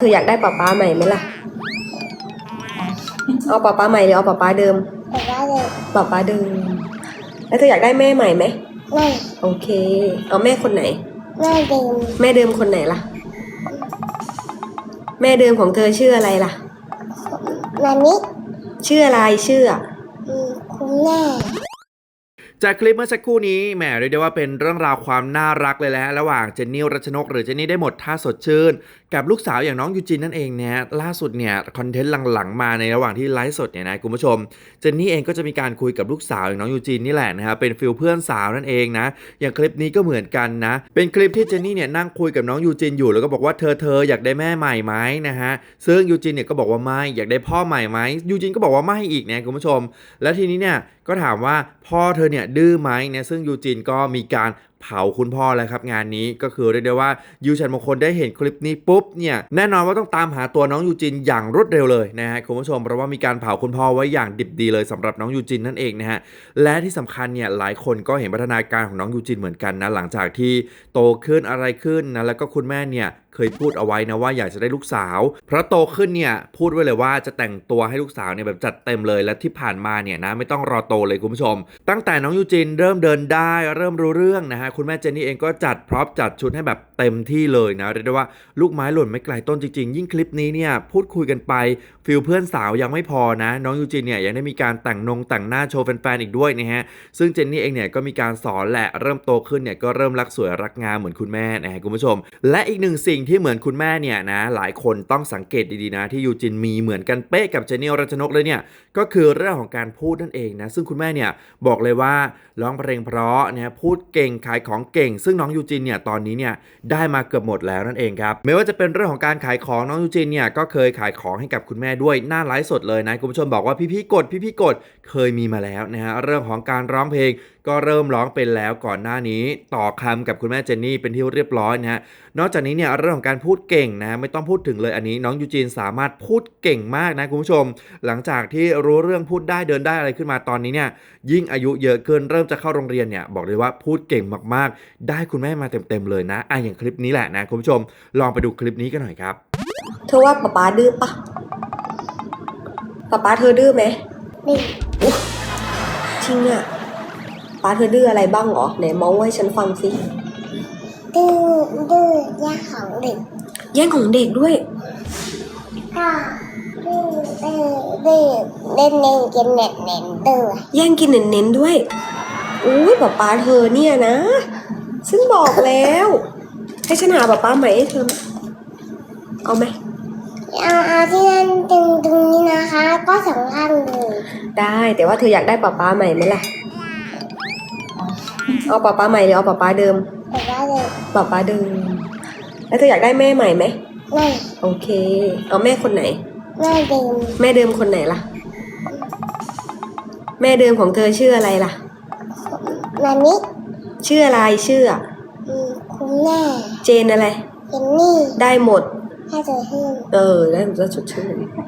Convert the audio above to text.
เธออยากได้ป๊าป๊าใหม่ไหมล่ะ เอาป๊าป๊าใหม่หรือเอาป๊าป๊าเดิมแต่ว่าเลยป๊าป๊าเดิม แล้วเธออยากได้แม่ใหม่ไหมไม่โอเค เอาแม่คนไหนไม่เดิม แม่เดิมคนไหนล่ะ แม่เดิมของเธอชื่ออะไรล่ะ นานิชื่ออะไรชื่ออะอืมคุณแม่ จากคลิปเมื่อสักครู่นี้แหมเรียกได้ว่าเป็นเรื่องราวความน่ารักเลยแหละระหว่างเจนนี่รัชนก หรือเจนนี่ได้หมดท่าสดชื่น กับลูกสาวอย่างน้องยูจินนั่นเองเนี่ยล่าสุดเนี่ยคอนเทนต์หลังๆมาในระหว่างที่ไลฟ์สดเนี่ยนะคุณผู้ชมเจนนี่เองก็จะมีการคุยกับลูกสาวอย่างน้องยูจินนี่แหละนะครับเป็นฟิลเพื่อนสาวนั่นเองนะอย่างคลิปนี้ก็เหมือนกันนะ เป็นคลิปที่เจนนี่เนี่ยนั่งคุยกับน้องยูจินอยู่แล้วก็บอกว่าเธอเธออยากได้แม่ใหม่ไหมนะฮะซึ่งยูจินเนี่ยก็บอกว่าไม่อยากได้พ่อใหม่ไหมยูจินก็บอกว่าไม่อีกนะคุณผู้ชม แล้วทีนี้เนี่ย ก็ถามว่าพ่อเธอเนี่ยดื้อไหมเนี่ยซึ่งยูจินก็มีการเผาคุณพ่อแล้วครับงานนี้ก็คือเรียกได้ว่ายูชันมงคลได้เห็นคลิปนี้ปุ๊บเนี่ยแน่นอนว่าต้องตามหาตัวน้องยูจินอย่างรวดเร็วเลยนะฮะคุณผู้ชมเพราะว่ามีการเผาคุณพ่อไว้อย่างดิบดีเลยสำหรับน้องยูจินนั่นเองนะฮะและที่สำคัญเนี่ยหลายคนก็เห็นพัฒนาการของน้องยูจินเหมือนกันนะหลังจากที่โตขึ้นอะไรขึ้นนะแล้วก็คุณแม่เนี่ยเคยพูดเอาไว้นะว่าอยากจะได้ลูกสาว เพราะโตขึ้นเนี่ยพูดไว้เลยว่าจะแต่งตัวให้ลูกสาวเนี่ยแบบจัดเต็มเลยและที่ผ่านมาเนี่ยนะไม่ต้องรอโตเลยคุณผู้ชม ตั้งแต่น้องยูจินเริ่มเดินได้เริ่มรู้เรื่องนะฮะคุณแม่เจนนี่เองก็จัดพร็อพจัดชุดให้แบบเต็มที่เลยนะเรียกได้ว่าลูกไม้หล่นไม่ไกลต้นจริงๆ ยิ่งคลิปนี้เนี่ยพูดคุยกันไปฟิลเพื่อนสาวยังไม่พอนะ น้องยูจินเนี่ยยังได้มีการแต่งนงแต่งหน้าโชว์แฟนๆอีกด้วยนะฮะซึ่งเจนนี่เองเนี่ยก็มีการสอนแหละเริ่มโตขึ้นเนี่ยก็เริ่มรักสวยรักงามเหมือนคุณแม่นะฮะคุณผู้ชม และอีกหนึ่งสิ่งที่เหมือนคุณแม่เนี่ยนะหลายคนต้องสังเกตดีๆนะที่ยูจินมีเหมือนกันเป๊ะกับเจนนี่รัชนกเลยเนี่ยก็คือเรื่องของการพูดนั่นเองนะซึ่งคุณแม่เนี่ยบอกเลยว่าร้องเพลงเพราะนะพูดเก่งขายของเก่ง ซึ่งน้องยูจินเนี่ยตอนนี้เนี่ยได้มาเกือบหมดแล้วนั่นเองครับไม่ว่าจะเป็นเรื่องของการขายของน้องยูจินเนี่ยก็เคยขายของให้กับคุณแม่ด้วยหน้าไลฟ์สดเลยนะคุณผู้ชมบอกว่าพี่ๆกดพี่ๆกดเคยมีมาแล้วนะฮะเรื่องของการร้องเพลง ก็เริ่มร้องเป็นแล้วก่อนหน้านี้ต่อคำกับคุณแม่เจนนี่เป็นที่เรียบร้อยนะฮะนอกจากนี้เนี่ยเรื่องของการพูดเก่งนะไม่ต้องพูดถึงเลยอันนี้ น้องยูจีนสามารถพูดเก่งมากนะคุณผู้ชม หลังจากที่รู้เรื่องพูดได้เดินได้อะไรขึ้นมาตอนนี้เนี่ยยิ่งอายุเยอะขึ้นเริ่มจะเข้าโรงเรียนเนี่ยบอกเลยว่าพูดเก่งมากๆ ได้คุณแม่มาเต็มๆเลยนะอะอย่างคลิปนี้แหละนะคุณผู้ชม ลองไปดูคลิปนี้กันหน่อยครับเธอว่าป๊าป๊าดื้อปะป๊าป๊าเธอดื้อไหมดื้อจริงอะ ป๊าเธอดื้ออะไรบ้างเหรอไหนเมองให้ฉันฟังสิดื้อดื้อยาของเด็กแย่งของเด็กด้วยก็ดื้อดื้อดื้อเล่นเล่นกินเน็ตเน็ตดื้อแย่งกินเน้นๆด้วยอุ้ยป๊าป๊าเธอเนี่ยนะฉันบอกแล้ว ให้ฉันหาป๊าป๊าใหม่ให้เธอไหมเอาไหมเอาเอาที่นั่นตรงตรงนี้นะคะ ก็สำคัญเลยได้แต่ว่าเธออยากได้ป๊าป๊าใหม่ไหมล่ะ เอาป๊าป๊าใหม่หรือเอาป๊าป๊าเดิมแต่ว่าเลยป๊าป๊าเดิม แล้วเธออยากได้แม่ใหม่ไหมไม่โอเค เอาแม่คนไหนไม่เดิม แม่เดิมคนไหนล่ะ แม่เดิมของเธอชื่ออะไรล่ะนานิชื่ออะไรชื่ออะอืมคุณแม่เจนอะไรเจนนี่ได้หมดถ้าจะขึ้นเออได้หมดจะชดชื่น